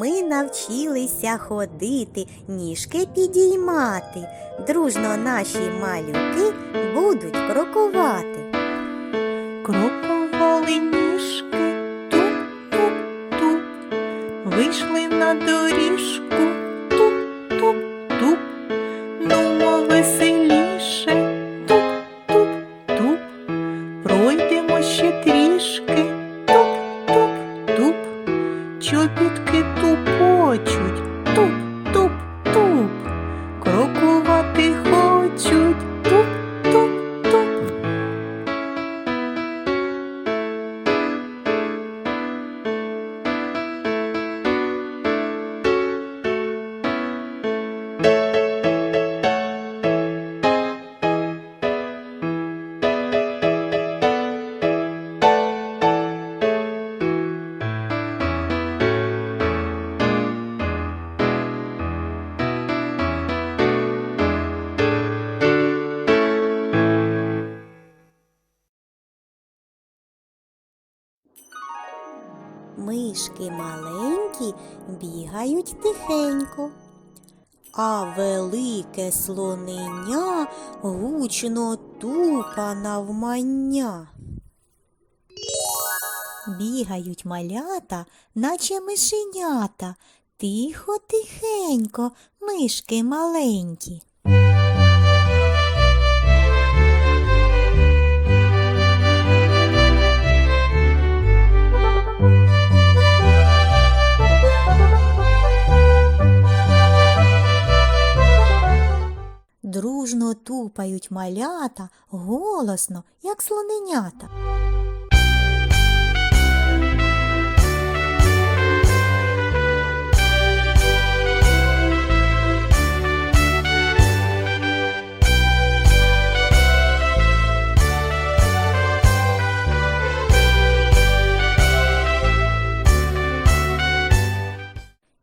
ми навчилися ходити, ніжки підіймати. Дружно наші малюки будуть крокувати. Крокували Мишки маленькі бігають тихенько, а велике слонення гучно тупа навмання. Бігають малята, наче мишенята, тихо, тихенько, мишки маленькі. Дружно тупають малята голосно, як слоненята.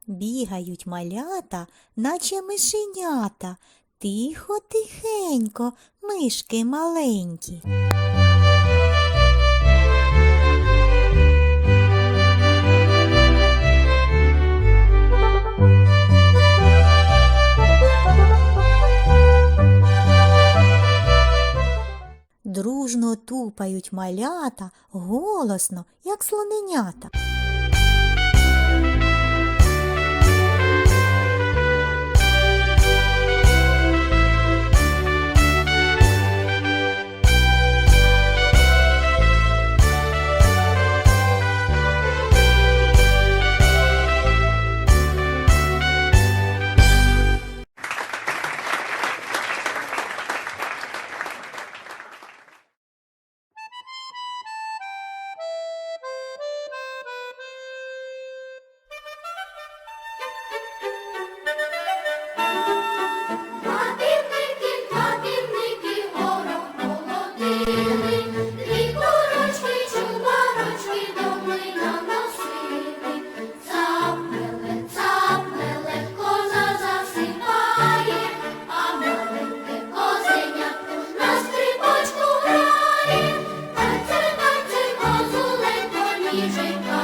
Бігають малята, наче мишенята, тихо, тихенько, мишки маленькі. Дружно тупають малята голосно, як слоненята.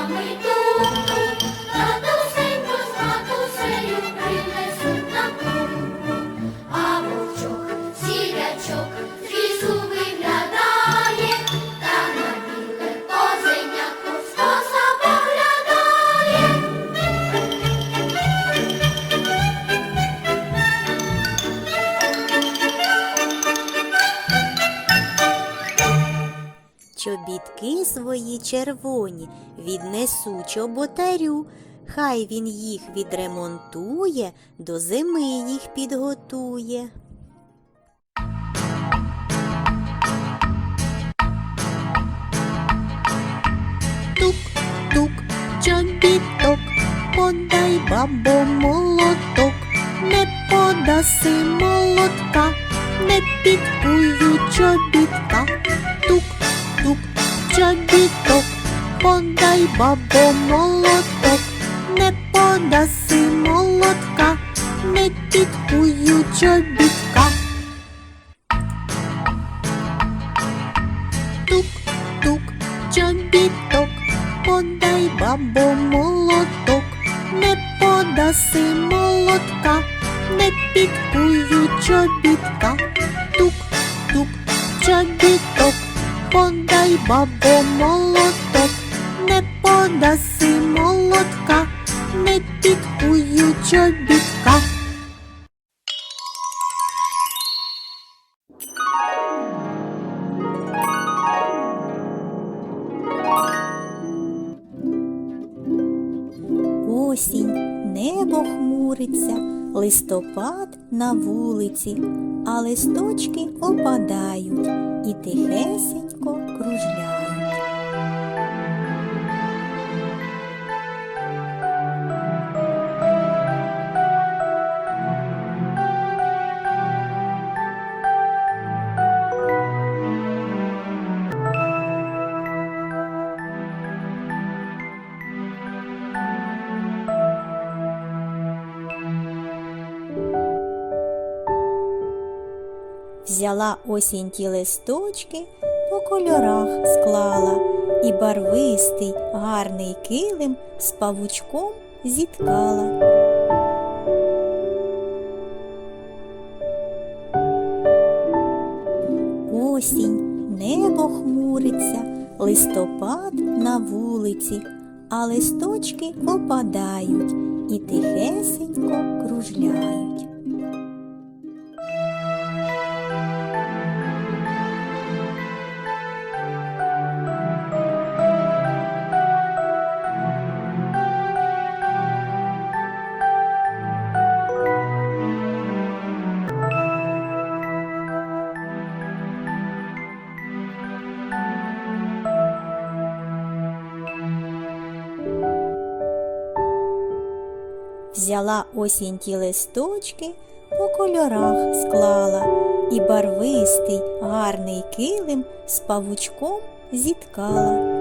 Mommy. Свої червоні віднесу чоботарю. Хай він їх відремонтує, до зими їх підготує. Тук-тук, чобіток, подай бабо молоток, не подаси молотка, не підкую чобітка. Тук-тук, чобіток, подай бабо молоток, не подаси молотка, не підкую чобітка. Тук-тук, чобіток, подай бабо молоток, не подаси молотка, не підкую чобітка. Тук, тук, чобіток, подай бабо молоток, не подаси молотка, не підкую чобітка. Осінь, небо хмуриться, листопад на вулиці, а листочки опадають і тихесенько кружляють. Взяла осінь ті листочки, по кольорах склала, і барвистий гарний килим з павучком зіткала. Осінь, небо хмуриться, листопад на вулиці, а листочки опадають і тихесенько кружляють. Взяла осінь ті листочки, по кольорах склала, і барвистий гарний килим з павучком зіткала.